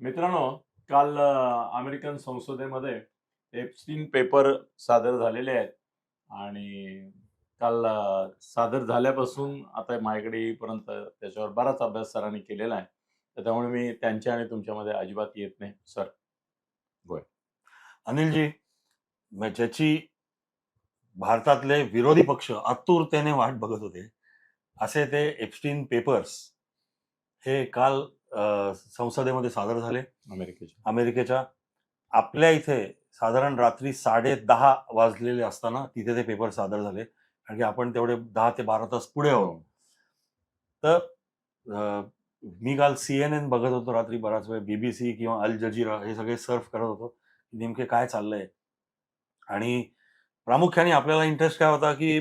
मित्रांनो काल American संसदेमध्ये Epstein paper सादर झालेले आहेत आणि काल सादर झाल्यापासून आता माझ्याकडे येईपर्यंत त्याच्यावर बराच अभ्यास सरांनी केलेला आहे. तर त्यामुळे मी त्यांच्या आणि तुमच्यामध्ये अजिबात येत नाही सर. अनिलजी म- ज्याची भारतातले विरोधी पक्ष आतुरतेने वाट बघत होते असे ते एप्स्टीन पेपर्स हे काल संसदेमध्ये सादर झाले. अमेरिकेचे अमेरिकेच्या आपल्या इथे साधारण रात्री साडे दहा वाजलेले असताना तिथे ते पेपर सादर झाले. कारण की आपण तेवढे दहा ते बारा तास पुढे आहोत. तर अ, मी काल सी एन एन बघत होतो रात्री बराच वेळ. बीबीसी किंवा अल जजीरा हे सगळे सर्फ करत होतो नेमके काय चाललंय. आणि प्रामुख्याने आपल्याला इंटरेस्ट काय होता की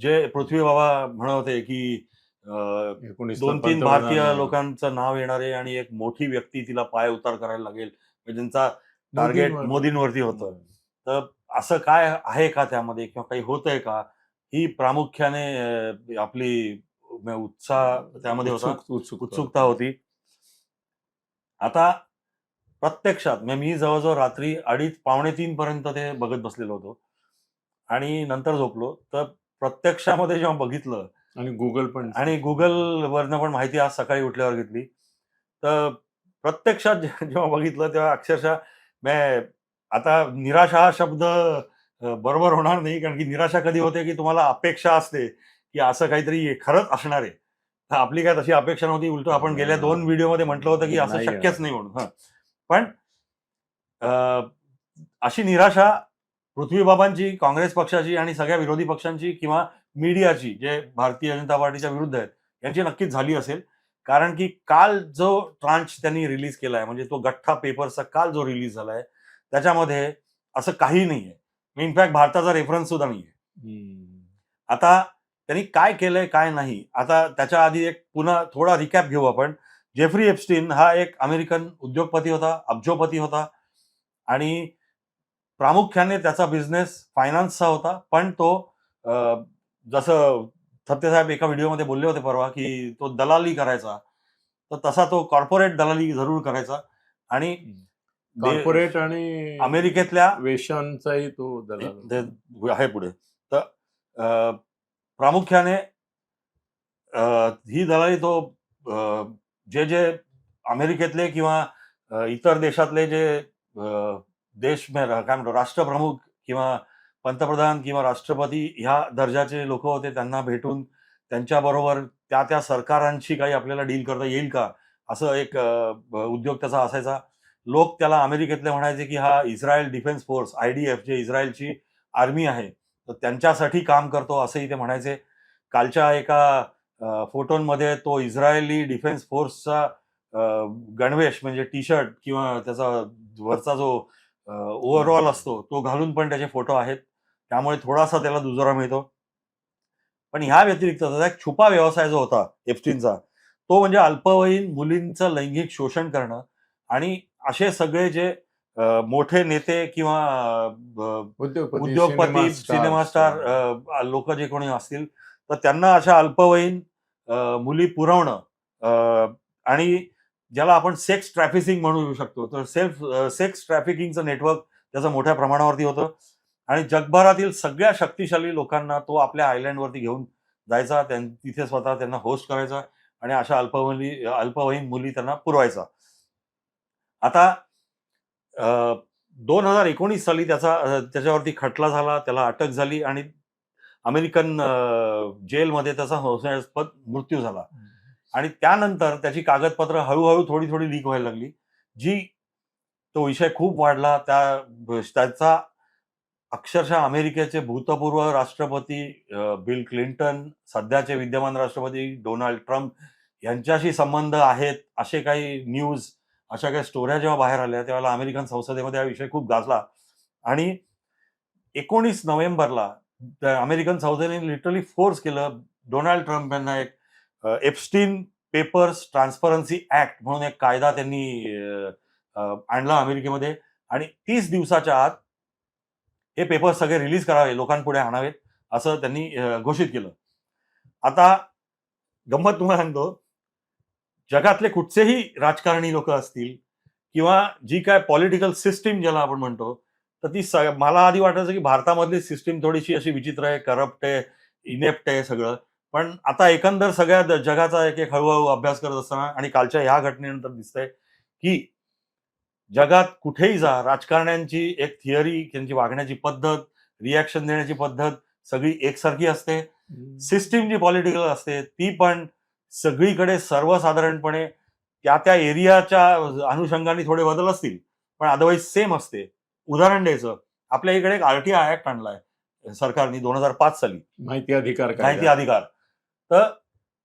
जे पृथ्वी बाबा म्हणत होते की दोन तीन भारतीय लोकांचं नाव येणार आहे आणि एक मोठी व्यक्ती तिला पाय उतार करायला लागेल. म्हणजे त्यांचा टार्गेट मोदींवर. मोदींवरती होतं. तर असं काय आहे का त्यामध्ये किंवा काही होतंय का? ही प्रामुख्याने आपली उत्साह त्यामध्ये होता? उत्सुक- उत्सुकता होती. आता प्रत्यक्षात मी जवळजवळ रात्री अडीच पावणे तीन पर्यंत ते बघत बसलेलो होतो. आणि नंतर झोपलो. तर प्रत्यक्षामध्ये जेव्हा बघितलं आणि गुगल पण. आणि गुगल वरनं पण माहिती आज सकाळी उठल्यावर घेतली. तर प्रत्यक्षात जेव्हा बघितलं तेव्हा अक्षरशः मैं आता निराशा हा शब्द बरोबर होणार नाही कारण की निराशा कधी होते की तुम्हाला अपेक्षा असते की असं काहीतरी खरंच असणार आहे. तर आपली काय तशी अपेक्षा नव्हती. उलट आपण गेल्या दोन व्हिडिओमध्ये म्हटलं होतं की असं. शक्यच नाही म्हणून हं. पण अशी निराशा पृथ्वीबाबांची काँग्रेस पक्षाची आणि सगळ्या विरोधी पक्षांची किंवा मीडियाची जे भारतीय जनता पार्टीच्या विरुद्ध आहेत यांची नक्कीच झाली असेल. कारण की काल जो ट्रांच त्यांनी रिलीज केलाय म्हणजे तो गठ्ठा पेपरचा काल जो रिलीज झालाय त्याच्यामध्ये असं काही नाहीये. इनफॅक्ट भारताचा रेफरन्स सुद्धा नाहीये. हम्म. आता त्यांनी काय केलंय काय नाही आता त्याच्या आधी एक पुन्हा थोडा रिकॅप घेऊ आपण. जेफ्री एप्स्टीन हा एक अमेरिकन उद्योगपती होता अब्जोपती होता आणि प्रामुख्याने त्याचा बिझनेस फायनान्सचा होता पण तो जसं सत्यसाहेब एका व्हिडिओमध्ये बोलले होते परवा की तो दलाली करायचा तर तसा तो कॉर्पोरेट दलाली जरूर करायचा. आणि कॉर्पोरेट आणि अमेरिकेतल्या वेशांचाही तो दलाल आहे पुढे. तर प्रामुख्याने ही दलाली तो जे जे अमेरिकेतले किंवा इतर देशातले जे देश मे- काय म्हणतो राष्ट्रप्रमुख किंवा पंतप्रधान किंवा राष्ट्रपती ह्या दर्जाचे लोक होते त्यांना भेटून त्यांच्याबरोबर त्या त्या सरकारांशी काही आपल्याला डील करता येईल का? असं एक उद्योग त्याचा असायचा. लोक त्याला अमेरिकेतले म्हणायचे की हा Israel defence force I D F जे इस्रायलची आर्मी आहे तर त्यांच्यासाठी काम करतो असंही ते म्हणायचे. कालच्या एका फोटोंमध्ये तो इस्रायली डिफेन्स फोर्सचा गणवेश म्हणजे टी शर्ट किंवा त्याचा वरचा जो ओव्हरऑल असतो तो घालून पण त्याचे फोटो आहेत. त्यामुळे थोडासा त्याला दुजोरा मिळतो. पण ह्या व्यतिरिक्त त्याचा एक छुपा व्यवसाय जो होता एप्स्टीनचा तो म्हणजे अल्पवयीन मुलींचं लैंगिक शोषण करणं आणि असे सगळे जे मोठे नेते किंवा उद्योगपती सिनेमा स्टार लोक जे कोणी असतील तर त्यांना अशा अल्पवयीन मुली पुरवणं आणि ज्याला आपण सेक्स ट्रॅफिकिंग म्हणू शकतो. तर सेल्फ सेक्स ट्रॅफिकिंगचं नेटवर्क त्याचं मोठ्या प्रमाणावरती होतं. आणि जगभरातील सगळ्या शक्तिशाली लोकांना तो आपल्या आयलँडवरती घेऊन जायचा त्यां- तिथे स्वतः त्यांना होस्ट करायचा आणि अशा अल्पवली अल्पवयीन मुली त्यांना पुरवायचा. आता दोन हजार एकोणीस साली त्याचा त्याच्यावरती खटला झाला त्याला अटक झाली आणि अमेरिकन जेलमध्ये त्याचा संशयास्पद मृत्यू झाला. आणि त्यानंतर त्याची कागदपत्र हळूहळू थोडी थोडी लीक व्हायला लागली. जी तो विषय खूप वाढला त्या त्याचा अक्षरशः अमेरिकेचे भूतपूर्व राष्ट्रपती बिल क्लिंटन सध्याचे विद्यमान राष्ट्रपती डोनाल्ड ट्रम्प यांच्याशी संबंध आहेत असे काही न्यूज अशा काही स्टोऱ्या जेव्हा बाहेर आल्या त्यावेळेला अमेरिकन संसदेमध्ये हा विषय खूप गाजला. आणि एकोणीस नोव्हेंबरला अमेरिकन संसदेने लिटरली फोर्स केलं डोनाल्ड ट्रम्प यांना एक एप्स्टीन पेपर्स ट्रान्सपरन्सी ऍक्ट म्हणून एक कायदा त्यांनी आणला अमेरिकेमध्ये. आणि तीस दिवसाच्या आत हे पेपर सगळे रिलीज करावे लोकांपुढे आणावेत असं त्यांनी घोषित केलं. आता गंमत तुम्हाला सांगतो जगातले कुठचेही राजकारणी लोक असतील किंवा जी काय पॉलिटिकल सिस्टीम ज्याला आपण म्हणतो तर ती स- मला आधी वाटायचं की भारतामधली सिस्टीम थोडीशी अशी विचित्र आहे करप्ट आहे इनेप्ट आहे सगळं. पण आता एकंदर सगळ्या जगाचा एक एक हळूहळू अभ्यास करत असताना आणि कालच्या ह्या घटनेनंतर दिसतंय की जगात कुठेही जा राजकारण्यांची एक थिअरी त्यांची वागण्याची पद्धत रिॲक्शन देण्याची पद्धत सगळी एकसारखी असते. सिस्टीम जी पॉलिटिकल असते ती पण सगळीकडे सर्वसाधारणपणे त्या त्या एरियाच्या अनुषंगाने थोडे बदल असतील पण अदरवाईज सेम असते. उदाहरण द्यायचं आपल्या इकडे एक आरटीआय ऍक्ट आणलाय सरकारने दोन हजार पाच साली. माहिती अधिकार. माहिती अधिकार. तर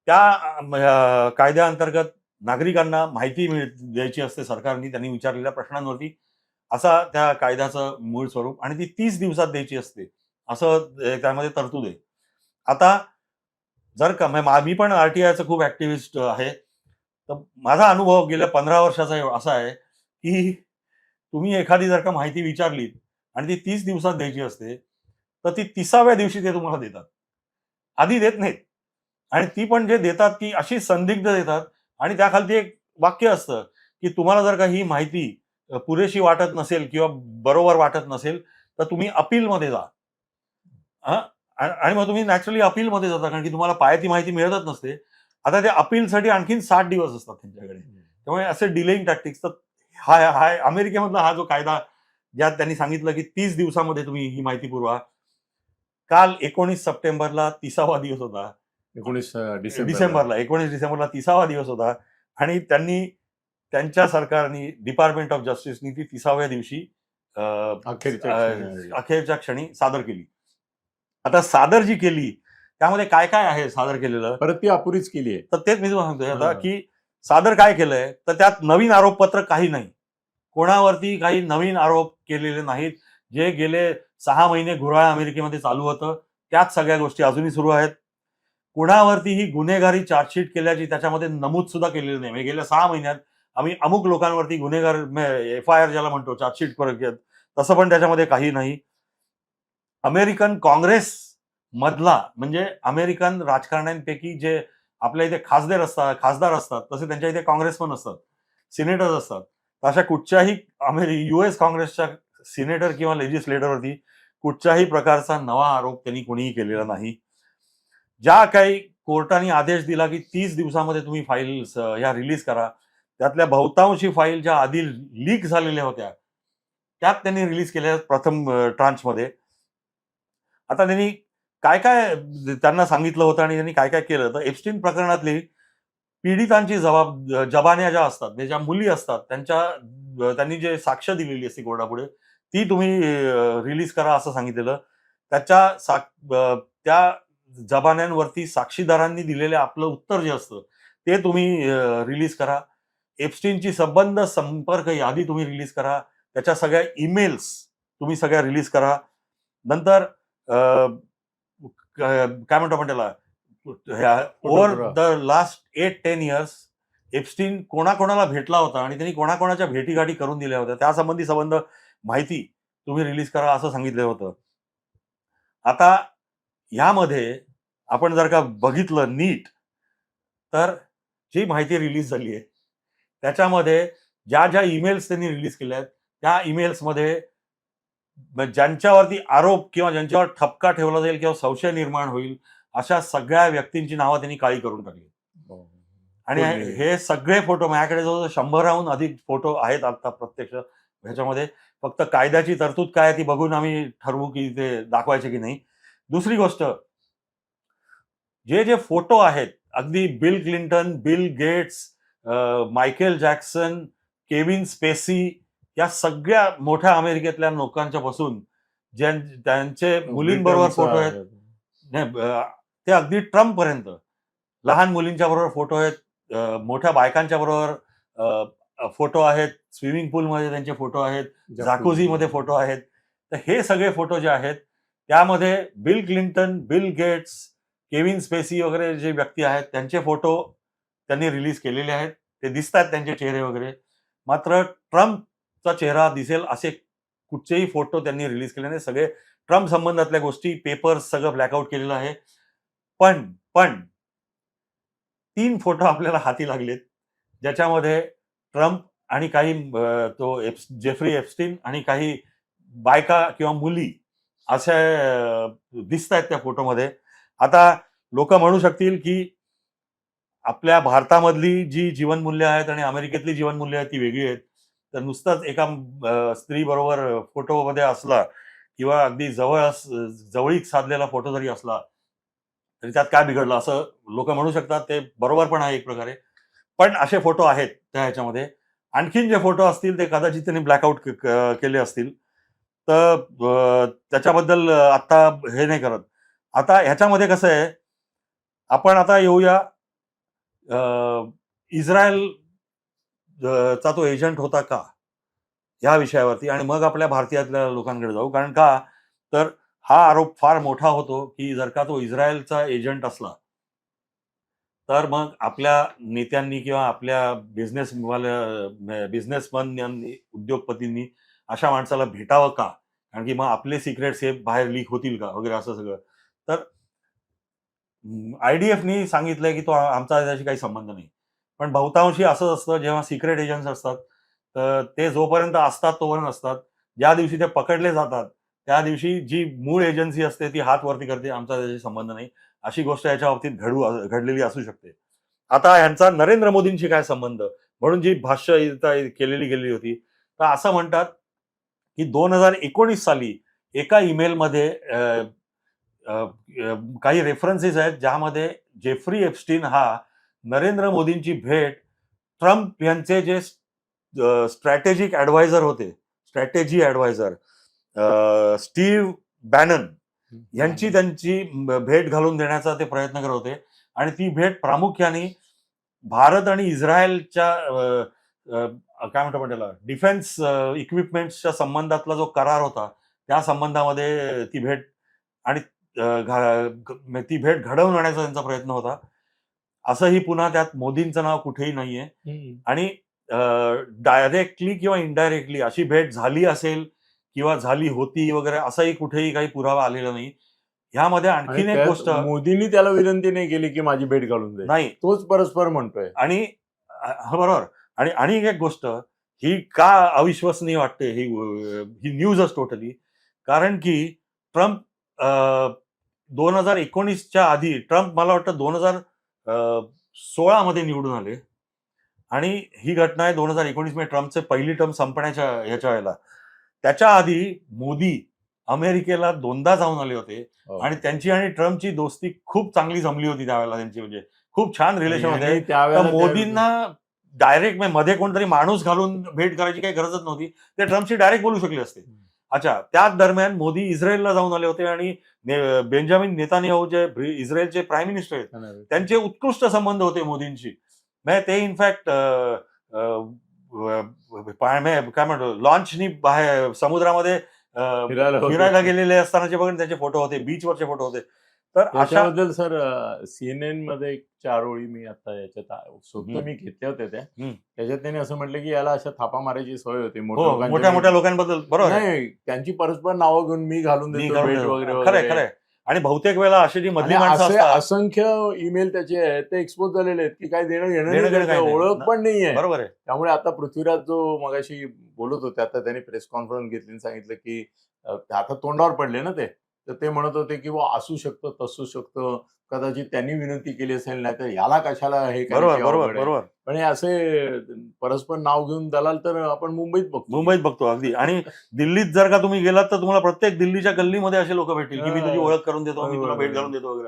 त्या कायद्याअंतर्गत नागरिकांना माहिती मिळ द्यायची असते सरकारने त्यांनी विचारलेल्या प्रश्नांवरती. असा त्या कायद्याचं मूळ स्वरूप आणि ती तीस दिवसात द्यायची असते. असं त्यामध्ये तरतूद आहे. आता जर का मी पण मी पण आरटीआयचं खूप ऍक्टिव्हिस्ट आहे. तर माझा अनुभव गेल्या पंधरा वर्षाचा असा आहे की तुम्ही एखादी जर का माहिती विचारलीत आणि ती तीस दिवसात द्यायची असते तर ती तिसाव्या दिवशी ते तुम्हाला देतात. आधी देत नाहीत. आणि ती पण जे देतात ती अशी संदिग्ध देतात आणि त्याखालती एक वाक्य असतं की तुम्हाला जर का ही माहिती पुरेशी वाटत नसेल किंवा बरोबर वाटत नसेल तर तुम्ही अपीलमध्ये जा? आणि मग तुम्ही नॅचरली अपीलमध्ये जाता कारण की तुम्हाला पाय ती माहिती मिळतच नसते. आता त्या अपीलसाठी आणखीन साठ दिवस असतात त्यांच्याकडे. त्यामुळे असे डिलेइंग टॅक्टिक्स तर हा हा अमेरिकेमधला हा जो कायदा ज्यात त्यांनी सांगितलं की तीस दिवसामध्ये तुम्ही ही माहिती पुरवा. काल एकोणीस सप्टेंबरला तिसावा दिवस होता. एकोणीस डिसेंबरला. एकोणीस डिसेंबरला तिसावा दिवस होता. आणि त्यांनी त्यांच्या सरकारने डिपार्टमेंट ऑफ जस्टिसनी ती तिसाव्या दिवशी अखेरच्या क्षणी. सादर केली. आता सादर जी केली त्यामध्ये काय काय आहे सादर केलेलं? परत ती अपुरीच केली आहे. तर तेच मी तुम्हाला सांगतोय आता. की सादर काय केलंय? तर त्यात नवीन आरोपपत्र काही नाही. कोणावरती काही नवीन आरोप केलेले नाहीत. जे गेले सहा महिने घुराळ अमेरिकेमध्ये चालू होतं त्याच सगळ्या गोष्टी अजूनही सुरू आहेत. कुणावरतीही गुन्हेगारी चार्जशीट केल्याची त्याच्यामध्ये नमूद सुद्धा केलेली नाही. म्हणजे गेल्या सहा महिन्यात आम्ही अमुक लोकांवरती गुन्हेगार एफ आय आर ज्याला म्हणतो चार्जशीट करत तसं पण त्याच्यामध्ये काही नाही. अमेरिकन काँग्रेस मधला म्हणजे अमेरिकन राजकारण्यांपैकी जे आपल्या इथे खासदार असतात खासदार असतात तसे त्यांच्या इथे काँग्रेसमन असतात सिनेटर्स असतात. अशा कुठच्याही अमेरि युएस काँग्रेसच्या सिनेटर किंवा लेजिस्लेटरवरती कुठच्याही प्रकारचा नवा आरोप त्यांनी कोणीही केलेला नाही. ज्या काही कोर्टाने आदेश दिला की तीस दिवसामध्ये तुम्ही फाईल्स ह्या रिलीज करा. त्यातल्या बहुतांशी फाईल ज्या आधी लीक झालेल्या होत्या त्यात त्यांनी रिलीज केल्या प्रथम ट्रान्समध्ये आता त्यांनी काय काय त्यांना सांगितलं होतं आणि त्यांनी काय काय केलं तर एप्स्टीन प्रकरणातली पीडितांची जबाब जबान्या ज्या असतात म्हणजे ज्या मुली असतात त्यांच्या त्यांनी जे साक्ष दिलेली असते कोर्टापुढे ती तुम्ही रिलीज करा असं सांगितलेलं. त्याच्या साक त्या जबान्यांवरती साक्षीदारांनी दिलेलं आपलं उत्तर जे असतं ते तुम्ही रिलीज करा. एप्स्टीनची संबंध संपर्क यादी तुम्ही रिलीज करा. त्याच्या सगळ्या ईमेल्स तुम्ही सगळ्या रिलीज करा. नंतर काय म्हणतो आपण त्याला? Over the last eight ten years Epstein कोणाकोणाला भेटला होता आणि त्यांनी कोणाकोणाच्या भेटीगाठी करून दिल्या होत्या. त्यासंबंधी संबंध माहिती तुम्ही रिलीज करा असं सांगितलं होतं. आता यामध्ये आपण जर का बघितलं नीट तर जी माहिती रिलीज झाली आहे त्याच्यामध्ये ज्या ज्या ईमेल्स त्यांनी रिलीज केल्या आहेत त्या ईमेल्समध्ये ज्यांच्यावरती आरोप किंवा ज्यांच्यावर ठपका ठेवला जाईल किंवा संशय निर्माण होईल अशा सगळ्या व्यक्तींची नावं त्यांनी काळी करून टाकली आणि? हे सगळे फोटो माझ्याकडे जवळ शंभराहून अधिक फोटो आहेत आता प्रत्यक्ष. ह्याच्यामध्ये फक्त कायद्याची तरतूद काय आहे ती बघून आम्ही ठरवू की ते दाखवायचे की नाही. दुसरी गोष्ट जे जे फोटो आहेत अगदी Bill Clinton Bill Gates Michael Jackson Kevin Spacey या सगळ्या मोठ्या अमेरिकेतल्या लोकांच्या पासून त्यांचे मुलींबरोबर फोटो आहेत. ते अगदी ट्रम्प पर्यंत लहान मुलींच्या बरोबर फोटो आहेत मोठ्या बायकांच्या बरोबर फोटो आहेत स्विमिंग पूलमध्ये त्यांचे फोटो आहेत जाकुझीमध्ये फोटो आहेत. तर हे सगळे फोटो जे आहेत त्यामध्ये Bill Clinton Bill Gates Kevin Spacey वगैरे जे व्यक्ती आहेत त्यांचे फोटो त्यांनी रिलीज केलेले आहेत. ते दिसतात त्यांचे चेहरे वगैरे. मात्र ट्रम्पचा चेहरा दिसेल असे कुठचेही फोटो त्यांनी रिलीज केले नाही. सगळे ट्रम्प संबंधातल्या गोष्टी पेपर्स सगळं ब्लॅकआउट केलेलं आहे. पण पण तीन फोटो आपल्याला हाती लागलेत ज्याच्यामध्ये ट्रम्प आणि काही तो एप्स जेफ्री एप्स्टीन आणि काही बायका किंवा मुली अशा दिसत आहेत त्या फोटोमध्ये. आता लोक म्हणू शकतील की आपल्या भारतामधली जी जीवनमूल्य आहेत आणि अमेरिकेतली जीवनमूल्य आहेत ती वेगळी आहेत. तर नुसतंच एका स्त्री बरोबर फोटोमध्ये असला किंवा अगदी जवळ जवळीक साधलेला फोटो जरी असला तरी त्यात काय बिघडलं? असं लोक म्हणू शकतात. ते बरोबर पण आहे एक प्रकारे. पण असे फोटो आहेत त्या ह्याच्यामध्ये. आणखीन जे फोटो असतील ते कदाचित त्यांनी ब्लॅकआउट केले असतील. तर त्याच्याबद्दल आत्ता आता हे नाही करत. आता ह्याच्यामध्ये कसं आहे आपण आता येऊया इस्रायल चा तो एजंट होता का? ह्या विषयावरती आणि मग आपल्या भारतीयातल्या लोकांकडे जाऊ. कारण का? तर हा आरोप फार मोठा होतो की जर का तो इस्रायलचा एजंट असला तर मग आपल्या नेत्यांनी किंवा आपल्या बिझनेस बिझनेसमन यांनी उद्योगपतींनी अशा माणसाला भेटावं का? कारण की मग आपले सिक्रेट्स हे बाहेर लीक होतील का? वगैरे असं सगळं. तर आय डी एफनी सांगितलंय की तो आमचा त्याशी काही संबंध नाही. पण बहुतांशी असंच असतं जेव्हा सिक्रेट एजंट्स असतात तर ते जोपर्यंत असतात तोपर्यंत असतात. ज्या दिवशी ते पकडले जातात त्या दिवशी जी मूळ एजन्सी असते ती हात वरती करते आमचा त्याशी संबंध नाही. अशी गोष्ट याच्या बाबतीत घडू घडलेली असू शकते. आता ह्यांचा नरेंद्र मोदींशी काय संबंध? म्हणून जी भाष्य केलेली गेलेली होती. तर असं म्हणतात की दोन हजार एकोणीस साली एका ईमेलमध्ये काही रेफरन्सेस आहेत ज्यामध्ये जेफ्री एप्स्टीन हा नरेंद्र मोदींची भेट ट्रम्प यांचे जे स्ट्रॅटेजिक ऍडवायझर होते. स्ट्रॅटेजी ऍडवायझर स्टीव्ह बॅनन यांची त्यांची भेट घालून देण्याचा ते प्रयत्न करत होते. आणि ती भेट प्रामुख्याने भारत आणि इस्रायलच्या काय म्हणतो आपण त्याला? डिफेन्स इक्विपमेंट्सच्या संबंधातला जो करार होता त्या संबंधामध्ये ती भेट आणि घा- ग- ती भेट घडवून आणण्याचा त्यांचा प्रयत्न होता. असंही पुन्हा त्यात मोदींचं नाव कुठेही नाहीये. आणि डायरेक्टली किंवा इनडायरेक्टली अशी भेट झाली असेल किंवा झाली होती वगैरे असाही कुठेही काही पुरावा आलेला नाही. ह्यामध्ये आणि आणखीन एक गोष्ट मोदींनी त्याला विनंती नाही केली की माझी भेट घालून दे. नाही. तोच परस्पर म्हणतोय. आणि बरोबर. आणि आणि एक गोष्ट ही का अविश्वसनीय वाटते ही ही न्यूजच टोटली कारण की ट्रम्प दोन हजार एकोणीसच्या आधी ट्रम्प मला वाटतं दोन हजार सोळा मध्ये निवडून आले. आणि ही घटना आहे दोन हजार एकोणीसमध्ये ट्रम्पचे पहिली टर्म संपण्याच्या ह्याच्या वेळेला. त्याच्या आधी मोदी अमेरिकेला दोनदा जाऊन आले होते. हो. आणि त्यांची आणि ट्रम्पची दोस्ती खूप चांगली जमली होती त्यावेळेला त्यांची. म्हणजे खूप छान रिलेशन होते. मोदींना डायरेक्टमध्ये कोणतरी माणूस घालून भेट करायची काही गरजच नव्हती. ते ट्रम्पशी डायरेक्ट बोलू शकले असते. अच्छा त्याच दरम्यान मोदी इस्रायलला जाऊन आले होते आणि ने- बेंजामिन नेतानियाहू जे इस्रायलचे प्राईम मिनिस्टर आहेत त्यांचे उत्कृष्ट संबंध होते मोदींशी. म्हणजे ते इनफॅक्ट काय म्हणतो लॉन्चनी बाहेर समुद्रामध्ये. फिरायला गेलेले असतानाचे बघून त्याचे फोटो होते बीचवरचे फोटो होते. तर अशा त्याच्याबद्दल सर सीएनएनमध्ये एक चार ओळी मी आता याच्यात हम्म. मी घेतल्या होत्या त्या. त्याच्यात त्यांनी असं म्हटलं की याला अशा थापा मारायची सवय होती मोठ्या हो मोठ्या लोकांबद्दल बरोबर. नाही त्यांची परस्पर नावं घेऊन मी घालून देतो. वगैरे. खरंय आणि बहुतेक वेळेला अशी जी मधली असंख्य ईमेल त्याचे आहेत ते एक्सपोज झालेले आहेत की काय देणं घेणं. ओळख पण नाहीये बरोबर आहे त्यामुळे आता पृथ्वीराज जो मगाशी बोलत होते आता त्यांनी प्रेस कॉन्फरन्स घेतली सांगितलं की आता तोंडावर पडले ना ते तर ते म्हणत होते की बुवा असू शकतं तसू शकतं. कदाचित त्यांनी विनंती केली असेल नाही तर याला कशाला हे बरोबर पण हे असे परस्पर नाव घेऊन दलाल तर आपण मुंबईत बघतो. मुंबईत बघतो अगदी. आणि दिल्लीत जर का तुम्ही गेलात तर तुम्हाला प्रत्येक दिल्लीच्या गल्लीमध्ये असे लोक भेटतील की मी तुझी. ओळख करून देतो मी तुला भेट. घालून देतो वगैरे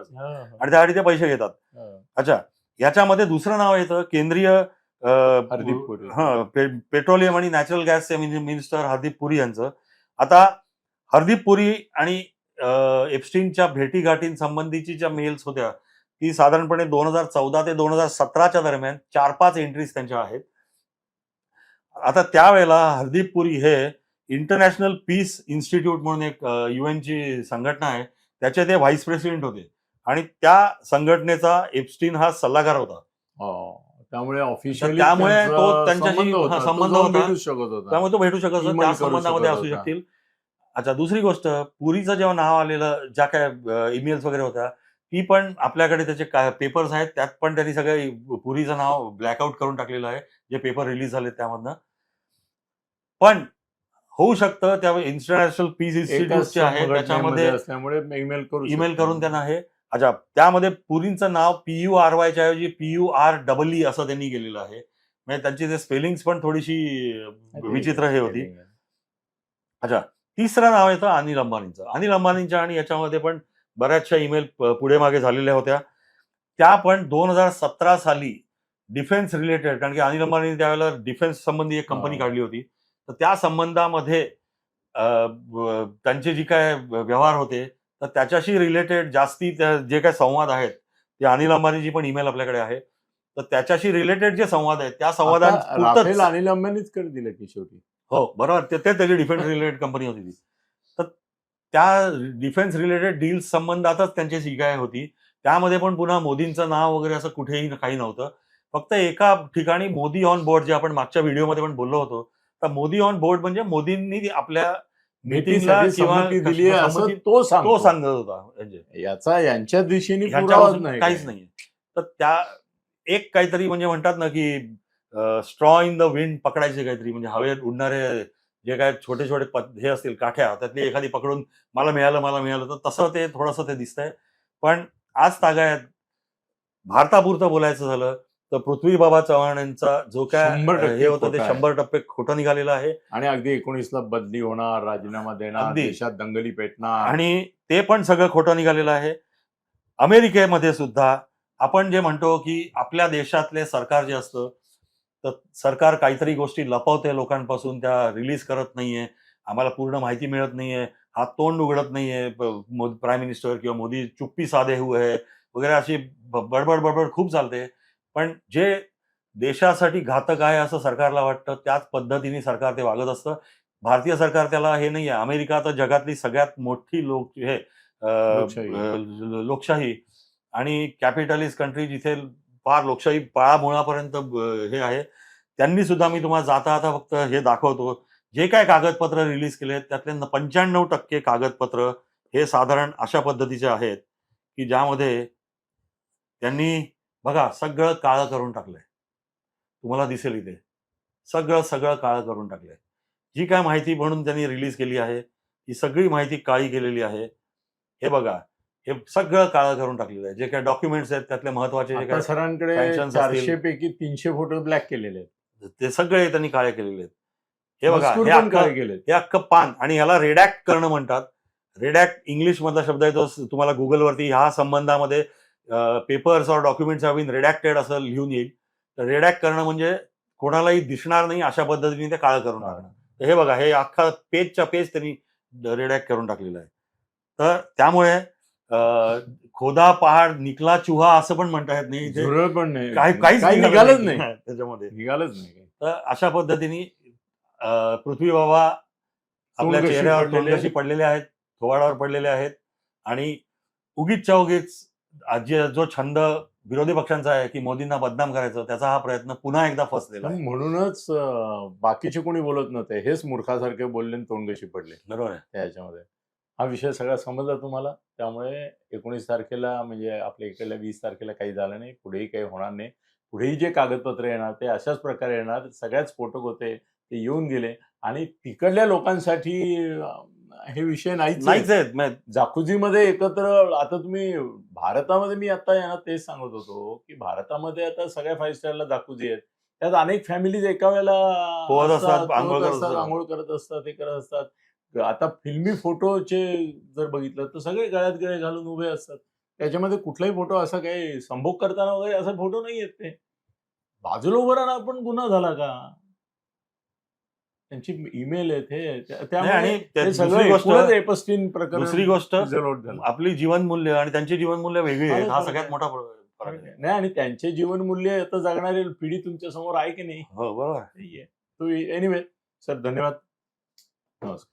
आणि त्यासाठी ते पैसे घेतात. अच्छा. याच्यामध्ये दुसरं नाव येतं केंद्रीय हरदीप पुरी. हा पेट्रोलियम आणि नॅचरल गॅसचे मिनिस्टर हरदीप पुरी यांचं. आता हरदीप पुरी आणि एप्स्टीनच्या भेटीगाठींसंबंधीची ज्या मेल्स होत्या ती साधारणपणे दोन हजार चौदा ते दोन हजार सतराच्या दरम्यान चार पाच एंट्रीज त्यांच्या आहेत आता त्यावेळेला हरदीप पुरी हे इंटरनॅशनल पीस इन्स्टिट्यूट म्हणून एक युएनची संघटना आहे त्याचे ते व्हाईस प्रेसिडेंट होते आणि त्या संघटनेचा एप्स्टीन हा सल्लागार होता. त्यामुळे ऑफिशियली त्यामुळे तो त्यांच्याशी- संबंध होता. भेटू शकत होता त्यामुळे तो भेटू शकत त्या संबंधामध्ये असू. शकतील अच्छा दुसरी गोष्ट पुरीचं जेव्हा नाव आलेलं ज्या काय ईमेल्स वगैरे होत्या ती पण आपल्याकडे त्याचे काय पेपर्स आहेत त्यात पण त्यांनी सगळे पुरीचं नाव ब्लॅकआउट करून टाकलेलं आहे जे पेपर रिलीज झाले त्यामधनं पण होऊ शकतं त्या इंटरनॅशनल पीस एकाच इन्स्टिट्यूटचे आहे त्याच्यामध्ये असल्यामुळे ईमेल करू ईमेल. करून त्यांना हे अच्छा त्यामध्ये पुरींचं नाव पी यू आर वायच्या ऐवजी P U R double E असं त्यांनी केलेलं आहे म्हणजे त्यांची ते स्पेलिंग पण थोडीशी विचित्र हे होती आहे. तिसरं नाव येतं अनिल अंबानींचं. अनिल अंबानींच्या आणि याच्यामध्ये पण बऱ्याचशा ईमेल पुढे मागे झालेल्या होत्या. त्या पण दोन हजार सतरा साली डिफेन्स रिलेटेड कारण की अनिल अंबानी त्यावेळेला डिफेन्स संबंधी एक कंपनी. काढली होती. तर त्या संबंधामध्ये त्यांचे जी काय व्यवहार होते तर त्याच्याशी रिलेटेड जास्ती त्या- जे काय संवाद आहेत ते अनिल अंबानीची पण ईमेल आपल्याकडे आहे. तर त्याच्याशी रिलेटेड जे संवाद आहेत त्या संवादांपुरतच अनिल अंबानीच कर दिलं की शेवटी? हो बरोबर ते त्याची डिफेन्स रिलेटेड कंपनी होती ती. तर त्या डिफेन्स रिलेटेड डील्स संबंधातच त्यांच्याशी काय होती. त्यामध्ये पण पुन्हा मोदींचं नाव वगैरे असं कुठेही काही नव्हतं. फक्त एका ठिकाणी मोदी ऑन बोर्ड जे आपण मागच्या व्हिडिओमध्ये पण बोललो होतो. तर मोदी ऑन बोर्ड म्हणजे मोदींनी आपल्या मीटिंगला किंवा दिली असं तो सांगतो. तो सांगत होता म्हणजे. याचा यांच्या दिशेने नाही काहीच. नाहीये. तर त्या एक काहीतरी म्हणजे म्हणतात ना की स्ट्रॉ इन द विंड पकडायचे काहीतरी म्हणजे हवेत उडणारे जे काय छोटे छोटे पद- हे असतील काठ्या त्यातली एखादी पकडून मला मिळालं मला मिळालं तर तसं ते थोडंसं ते दिसतंय पण आज तागायत भारतापुरतं बोलायचं झालं तर पृथ्वी बाबा चव्हाण यांचा जो काय हे होतं ते. शंभर टप्पे खोटं निघालेलं आहे आणि अगदी एकोणीसला बदली होणार राजीनामा देणार. देशात दंगली पेटणार आणि ते पण सगळं खोटं निघालेलं आहे अमेरिकेमध्ये सुद्धा आपण जे म्हणतो की आपल्या देशातले सरकार जे असतं तर सरकार काहीतरी गोष्टी लपवते लोकांपासून त्या रिलीज करत नाहीये. आम्हाला पूर्ण माहिती मिळत नाहीये. हात तोंड उघडत नाहीये. प्राईम मिनिस्टर किंवा मोदी चुप्पी साधे हुए वगैरे अशी बडबड बडबड खूप चालते. पण जे देशासाठी घातक आहे असं सरकारला वाटतं त्याच पद्धतीने सरकार ते वागत असतं. भारतीय सरकार त्याला हे नाही आहे अमेरिका तर जगातली सगळ्यात मोठी लोक हे लोकशाही. आणि कॅपिटलिस्ट कंट्री जिथे फार लोकशाही पाळामुळापर्यंत हे आहे. त्यांनी सुद्धा मी तुम्हाला जाता आता फक्त हे दाखवतो. जे काय कागदपत्र रिलीज केले त्यातले पंच्याण्णव टक्के कागदपत्र हे साधारण अशा पद्धतीचे आहेत की ज्यामध्ये त्यांनी बघा सगळं काळं करून टाकलंय. तुम्हाला दिसेल इथे. सगळं सगळं काळं करून टाकलंय. जी काय माहिती म्हणून त्यांनी रिलीज केली आहे ही सगळी माहिती काळी केलेली आहे. हे बघा हे सगळं काळं करून टाकलेलं आहे. जे काय डॉक्युमेंट्स आहेत त्यातले महत्त्वाचे जे काय सरांकडे. चारशे पैकी तीनशे फोटो ब्लॅक केलेले आहेत. ते सगळे त्यांनी काळे केलेले आहेत. हे बघा मजकूर हे पण अख्खं काळे केलेत. हे अख्खं पान आणि ह्याला रेडॅक्ट करणं म्हणतात. रेडॅक्ट इंग्लिश मधला शब्द आहे तो स- तुम्हाला गुगलवरती ह्या संबंधामध्ये पेपर्स और डॉक्युमेंट्स हॅव बीन रेडॅक्टेड असं लिहून येईल. तर रेडॅक्ट करणं म्हणजे कोणालाही दिसणार नाही अशा पद्धतीने ते काळं करून टाकणं. तर हे बघा हे अख्खा पेजच्या पेज त्यांनी रेडॅक्ट करून टाकलेलं आहे. तर त्यामुळे अं, खोदा पहाड निकला चुहा असं पण म्हणता येत नाही. इथे झुरळ पण नाही. काही काहीच काही निघालच नाही त्याच्यामध्ये. निघालच नाही. तर अशा पद्धतीने अं, पृथ्वी बाबा आपल्या चेहऱ्यावर पडलेले आहेत. पडलेले आहेत थोबाडावर पडलेले आहेत आणि उगीचच्या उगीच आज जे- जो छंद विरोधी पक्षांचा आहे की मोदींना बदनाम करायचं त्याचा हा प्रयत्न पुन्हा एकदा फसलेला आहे. म्हणूनच अं, बाकीचे कोणी बोलत नव्हते. हेच मूर्खासारखे बोलले आणि तोंडगशी पडले. बरोबर आहे. त्याच्यामध्ये. हा विषय सगळा समजला तुम्हाला. त्यामुळे एकोणीस तारखेला म्हणजे आपल्या इकडल्या वीस तारखेला काही झालं नाही पुढेही काही होणार नाही. पुढेही जे कागदपत्र येणार ते अशाच प्रकारे येणार. सगळ्याच फोटो होते ते येऊन गेले. आणि तिकडल्या लोकांसाठी हे विषय नाहीच नाहीच आहेत जाकुजीमध्ये एकत्र आता तुम्ही भारतामध्ये मी आता यांना तेच सांगत होतो की भारतामध्ये आता सगळ्या फाईव्ह स्टारला जाकुजी आहेत. त्यात अनेक फॅमिलीज एका वेळेला. आंघोळ करत असतात हे करत असतात. आता फिल्मी फोटोचे जर बघितलं तर सगळे गळ्यात गळे घालून उभे असतात. त्याच्यामध्ये कुठलाही फोटो असा काही संभोग करताना वगैरे असा फोटो नाही येत ते बाजूला उभं राहणं आपण गुन्हा झाला का? त्यांची ईमेल हे नाही, त्यामुळे दुसरी गोष्ट एकूणच एपस्टीन प्रकरण दुसरी गोष्ट result झालं. आपली जीवनमूल्य आणि त्यांची जीवनमूल्य वेगळी आहेत हा. सगळ्यात मोठा फरक आहे. नाही आणि त्यांचे जीवनमूल्य आता जगणारी पिढी तुमच्यासमोर आहे की नाही? हो बरोबर तो एनिवे सर धन्यवाद. नमस्कार.